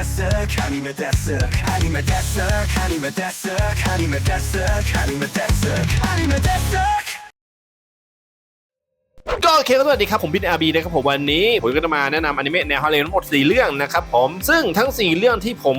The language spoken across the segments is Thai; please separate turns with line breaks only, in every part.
desert, anime desert, anime desert, anime desert, anime desert, anime desert, anime desert.
ก็โอเคก็สวัสดีครับผมบินอาบีนะครับผมวันนี้ผมก็จะมาแนะนำอนิเมะแนวฮาเลนทั้งหมด 4 เรื่องนะครับผมซึ่งทั้ง 4 เรื่องที่ผม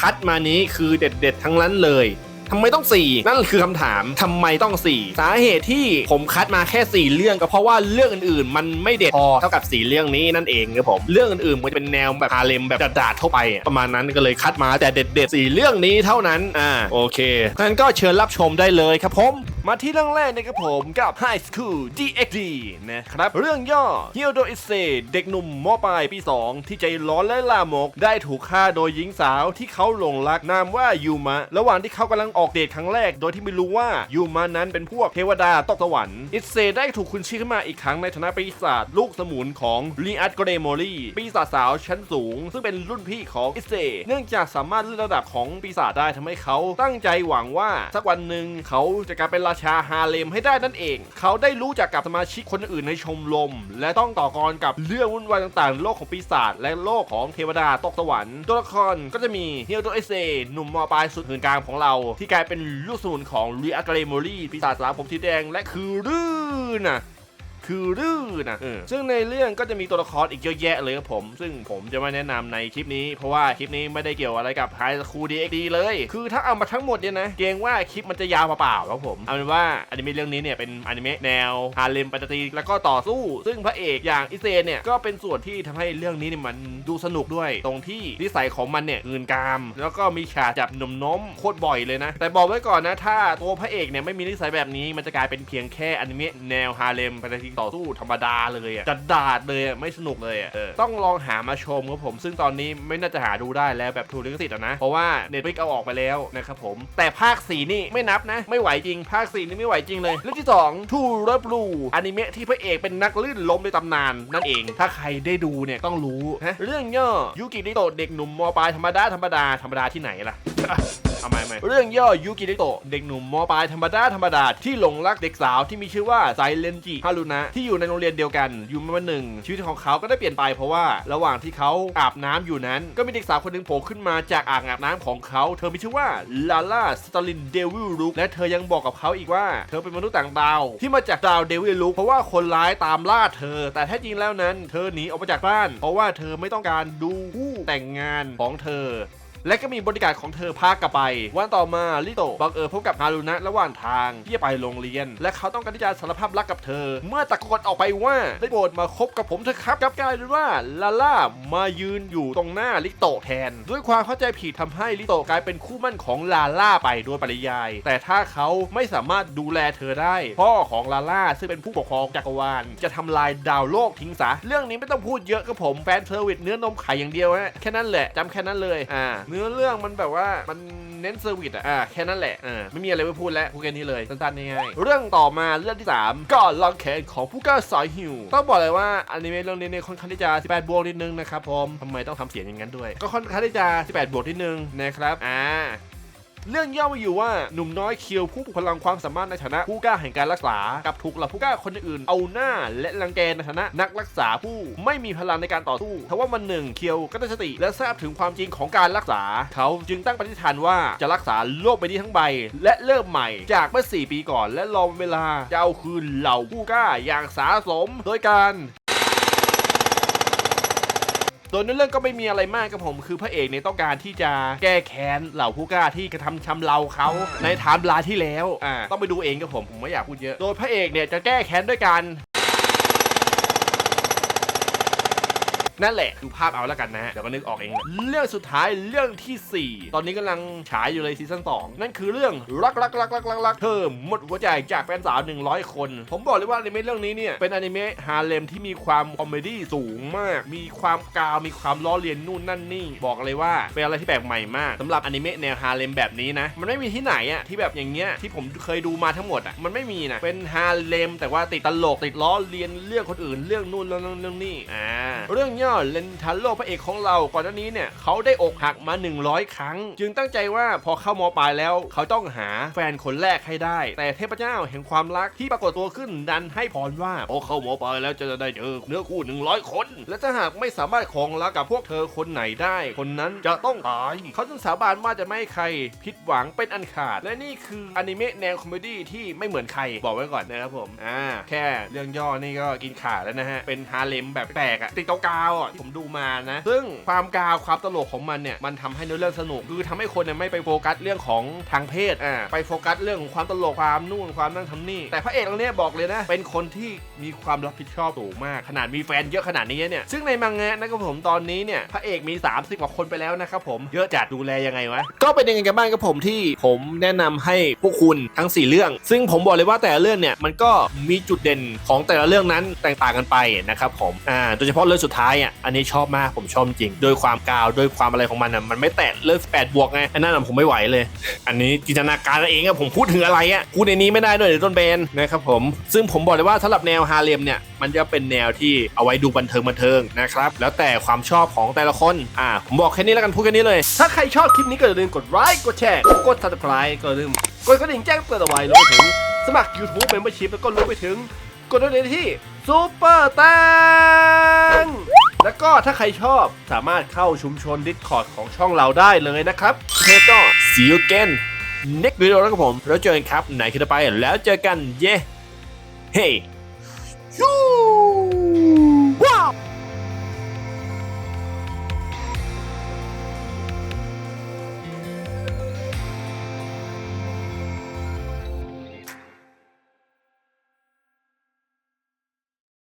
คัดมานี้คือเด็ด ๆ ทั้งนั้นเลย ทำไมต้อง 4 นั่นคือคำถามทำไมต้อง 4 สาเหตุที่ผมคัดมาแค่ 4 เรื่องก็เพราะว่าเรื่องอื่นๆ มันไม่เด็ดพอเท่ากับ 4 เรื่องนี้นั่นเองครับผมเรื่องอื่นๆมันจะเป็นแนวแบบฮาเลมแบบดาดๆทั่วไปอะประมาณนั้นก็เลยคัดมาแต่เด็ดๆ4เรื่องนี้เท่านั้นอ่าโอเคงั้นก็เชิญรับชมได้เลยครับผมมาที่เรื่องแรกนะครับผมกับ High School DxD นะครับเรื่องย่อฮิโอโดอิเซเด็กหนุ่มมปลายปี 2 ที่ใจร้อนและลามก ได้ถูกฆ่าโดยหญิงสาวที่เขาหลงรักนามว่ายูมะ ระหว่างที่เขากำลังออกเดทครั้งแรก โดยที่ไม่รู้ว่ายูมะนั้นเป็นพวกเทวดาตกสวรรค์อิเซได้ถูกคุณชื่อขึ้นมาอีกครั้งในฐานะปีศาจลูกสมุนของลีอัตเกรโมลีปีศาจสาวชั้นสูง ซึ่งเป็นรุ่นพี่ของอิเซเนื่องจากสามารถเลื่อนระดับของปีศาจได้ทำให้เขาตั้งใจหวังว่าสักวันหนึ่งเขาจะกลายเป็นราชาฮาเลมให้ได้นั่นเอง เขาได้รู้จักกับสมาชิกคนอื่นในชมรมและต้องต่อกรกับเรื่องวุ่นวายต่างๆ โลกของปีศาจและโลกของเทวดาตกสวรรค์ตัวละครก็จะมีเฮียโตเอเซหนุ่มมอปลายสุดหื่นกลางของเราที่กลายเป็นลูกสมุนของรีอักเรโมรีปีศาจสามผมสีแดงและคือรื่นนะ คือรื่นนะเออซึ่งในเรื่องก็จะมีตัวละครอีกเยอะแยะเลยครับผม ซึ่งผมจะไม่แนะนำในคลิปนี้ เพราะว่าคลิปนี้ไม่ได้เกี่ยวอะไรกับไฮสคูดีเอ็กดีเลย คือถ้าเอามาทั้งหมดเนี่ยนะเกรงว่าคลิปมันจะยาวเปล่าๆครับผมเอาเป็นว่าอนิเมะเรื่องนี้เนี่ยเป็นอนิเมะแนวฮาเลมปาตีแล้วก็ต่อสู้ ซึ่งพระเอกอย่างอิเซนเนี่ยก็เป็นส่วนที่ทำให้เรื่องนี้เนี่ยมันดูสนุกด้วย ตรงที่นิสัยของมันเนี่ยเงินกาม แล้วก็มีฉากจับหนุ่มน้มโคตรบ่อยเลยนะ แต่บอกไว้ก่อนนะ ถ้าตัวพระเอกเนี่ยไม่มีนิสัยแบบนี้มันจะกลายเป็นเพียงแค่อนิเมะแนวฮาเลมปาตีต่อสู้ธรรมดาเลยอะจัดดาดเลยอะไม่สนุกเลยอะต้องลองหามาชมครับผม ซึ่งตอนนี้ไม่น่าจะหาดูได้แล้วแบบถูกลิขสิทธิ์นะ เพราะว่าเน็ตฟิกเอาออกไปแล้วนะครับผม แต่ภาค 4 นี่ไม่นับนะ ไม่ไหวจริง ภาค 4 นี่ไม่ไหวจริงเลย เรื่องที่2 True Love Blue อนิเมะที่พระเอกเป็นนักลื่นล้มในตำนานนั่นเอง ถ้าใครได้ดูเนี่ยต้องรู้ฮะเรื่องย่อยูกิริโตะเด็กหนุ่มมปลายธรรมดาธรรมดาธรรมดาที่ไหนล่ะ เอาใหม่ใหม่เรื่องย่อยูกิริโตะเด็กหนุ่มมปลายธรรมดาธรรมดาที่หลงรักเด็กสาวที่มีชื่อว่าไซเลนจิฮารุนะที่อยู่ในโรงเรียนเดียวกัน อยู่มาวันหนึ่ง ชีวิตของเขาก็ได้เปลี่ยนไปเพราะว่าระหว่างที่เขาอาบน้ำอยู่นั้น ก็มีเด็กสาวคนหนึ่งโผล่ขึ้นมาจากอ่างอาบน้ำของเขา เธอมีชื่อว่าลาล่าสตาลินเดวิลลุกและเธอยังบอกกับเขาอีกว่า เธอเป็นมนุษย์ต่างดาว ที่มาจากดาวเดวิลลุกเพราะว่าคนร้ายตามล่าเธอ แต่แท้จริงแล้วนั้น เธอหนีออกมาจากบ้าน เพราะว่าเธอไม่ต้องการดูคู่แต่งงานของเธอ และก็มีบริการของเธอพากลับไป วันต่อมาลิโตะบังเอิญพบกับฮารุนะระหว่างทางที่จะไปโรงเรียน และเขาต้องการที่จะสารภาพรักกับเธอ เมื่อตะโกนออกไปว่าได้โปรดมาคบกับผมเถอะครับกับกลายเป็นว่าลาล่ามายืนอยู่ตรงหน้าลิโตะแทน ด้วยความเข้าใจผิดทำให้ลิโตกลายเป็นคู่มั่นของลาล่าไปโดยปริยาย แต่ถ้าเขาไม่สามารถดูแลเธอได้ พ่อของลาล่าซึ่งเป็นผู้ปกครองจักรวาล จะทำลายดาวโลกทิ้งซะเรื่องนี้ไม่ต้องพูดเยอะกับผมแฟนเซอร์วิสเนื้อนมไข่อย่างเดียวนะแค่นั้นแหละจำแค่นั้นเลยอ่าเนื้อเรื่องมันแบบว่ามันเน้นเซอร์วิสอะอ่าแค่นั้นแหละอ่าไม่มีอะไรไปพูดแล้วพูดแค่นี้เลยสั้นๆง่ายๆเรื่องต่อมาเรื่องที่3ก็ลองแขนของผู้กล้าสายหิว ต้องบอกเลยว่าอนิเมะเรื่องนี้เนี่ยค่อนข้างที่จะ18บวกนิดนึงนะครับผมทำไมต้องทำเสียงอย่างนั้นด้วย ก็ค่อนข้างที่จะ18บวกนิดนึงนะครับอ่า เรื่องย่อมาอยู่ว่าหนุ่มน้อยเคียวผู้ปลุกพลังความสามารถในฐานะผู้กล้าแห่งการรักษา กับถูกเหล่าผู้กล้าคนอื่นเอาหน้าและรังแกในฐานะนักรักษาผู้ไม่มีพลังในการต่อสู้ทว่าวันหนึ่งเคียวก็ได้สติและทราบถึงความจริงของการรักษา เขาจึงตั้งปณิธานว่าจะรักษาโลกใบนี้ทั้งใบ และเริ่มใหม่จากเมื่อ 4 ปีก่อนและรอเวลาจะเอาคืนเหล่าผู้กล้าอย่างสาสม โดยการ โดยในเรื่องก็ไม่มีอะไรมากกับผม คือพระเอกเนี่ยต้องการที่จะแก้แค้นเหล่าผู้กล้าที่กระทำชำเราเขาในไทม์ไลน์ที่แล้วอ่าต้องไปดูเองกับผมผมไม่อยากพูดเยอะ โดยพระเอกเนี่ยจะแก้แค้นด้วยการ นั่นแหละดูภาพเอาแล้วกันนะฮะเดี๋ยวก็นึกออกเอง เรื่องสุดท้ายเรื่องทีสี่4 ตอนนี้กำลังฉายอยู่เลยซีซั่น2นั่นคือเรื่องรักรักรักรักรักรักเธอหมดหัวใจจากแฟนสาว 100 คน ผมบอกเลยว่าอนิเมะเรื่องนี้เนี่ยเป็นอนิเมะฮาเลมที่มีความคอมเมดี้สูงมาก มีความกาวมีความล้อเลียนนู่นนั่นนี่ บอกเลยว่าเป็นอะไรที่แปลกใหม่มากสำหรับอนิเมะแนวฮาเลมแบบนี้นะมันไม่มีที่ไหนอะที่แบบอย่างเงี้ยที่ผมเคยดูมาทั้งหมดอะมันไม่มีนะเป็นฮาเลมแต่ว่าติดตลกติดล้อเลียนเรื่องคนอื่นเรื่องนู่นเรื่องนั่นเรื่องนี่อ่าเรื่องย่อร์เลนทันโลพระเอกของเราก่อนหน้านี้เนี่ยเขาได้อกหักมา 100 ครั้ง จึงตั้งใจว่าพอเข้ามปลายแล้ว เขาต้องหาแฟนคนแรกให้ได้ แต่เทพเจ้าแห่งความรักที่ปรากฏตัวขึ้นดันให้พรว่าพอเข้ามปลายแล้วจะได้เจอเนื้อคู่ 100 คน และถ้าหากไม่สามารถครองรักกับพวกเธอคนไหนได้ คนนั้นจะต้องตายเขาจึงสาบานว่าจะไม่ให้ใครผิดหวังเป็นอันขาด และนี่คืออนิเมะแนวคอมเมดี้ที่ไม่เหมือนใครบอกไว้ก่อนนะครับผมอ่าแค่เรื่องย่อนี่ก็กินขาดแล้วนะฮะเป็นฮาเลมแบบแปลกอะติดกาวอะที่ผมดูมานะ ซึ่งความกาวความตลกของมันเนี่ยมันทำให้เนื้อเรื่องสนุกคือทำให้คนเนี่ยไม่ไปโฟกัสเรื่องของทางเพศอ่าไปโฟกัสเรื่องของความตลกความนู่นความนั่นทำนี่ แต่พระเอกตรงเนี้ยบอกเลยนะ เป็นคนที่มีความรับผิดชอบสูงมาก ขนาดมีแฟนเยอะขนาดนี้เนี่ยซึ่งในมังงะนะครับผมตอนนี้เนี่ยพระเอกมี 30กว่าคนไปแล้วนะครับผมเยอะจัดดูแลยังไงวะก็เป็นยังไงกันบ้างครับผมที่ผมแนะนำให้พวกคุณทั้ง 4 เรื่อง ซึ่งผมบอกเลยว่าแต่ละเรื่องเนี่ยมันก็มีจุดเด่นของแต่ละเรื่องนั้นแตกต่างกันไปนะครับผมอ่าโดยเฉพาะเรื่องสุดท้ายอะอันนี้ชอบมากผมชอบจริงโดยความกาวโดยความอะไรของมันอะมันไม่แตะเรื่อง8บวกไงอันนั้นผมไม่ไหวเลย อันนี้จินตนาการเองอะผมพูดถึงอะไรอะพูดในนี้ไม่ได้ด้วยเดี๋ยวต้นเบนนะครับผมซึ่งผมบอกเลยว่าสำหรับแนวฮาเลมเนี่ยมันจะเป็นแนวที่เอาไว้ดูบันเทิงบันเทิงนะครับแล้วแต่ความชอบของแต่ละคนอ่าผมบอกแค่นี้แล้วกันพูดแค่นี้เลย
ถ้าใครชอบคลิปนี้ก็อย่าลืมกดไลค์กดแชร์กด subscribe ก็อย่าลืมกดกระดิ่งแจ้งเตือนเอาไว้รวมไปถึงสมัคร YouTube Membership แล้วก็รวมไปถึงกดโดเนทที่ซูเปอร์แตง แล้วก็ถ้าใครชอบสามารถเข้าชุมชน Discord ของช่องเราได้เลยนะครับ
เทปก็ see you again next video แล้วครับผมแล้วเจอกันครับไหนคือจะไปแล้วเจอกันเย้เฮ้ยู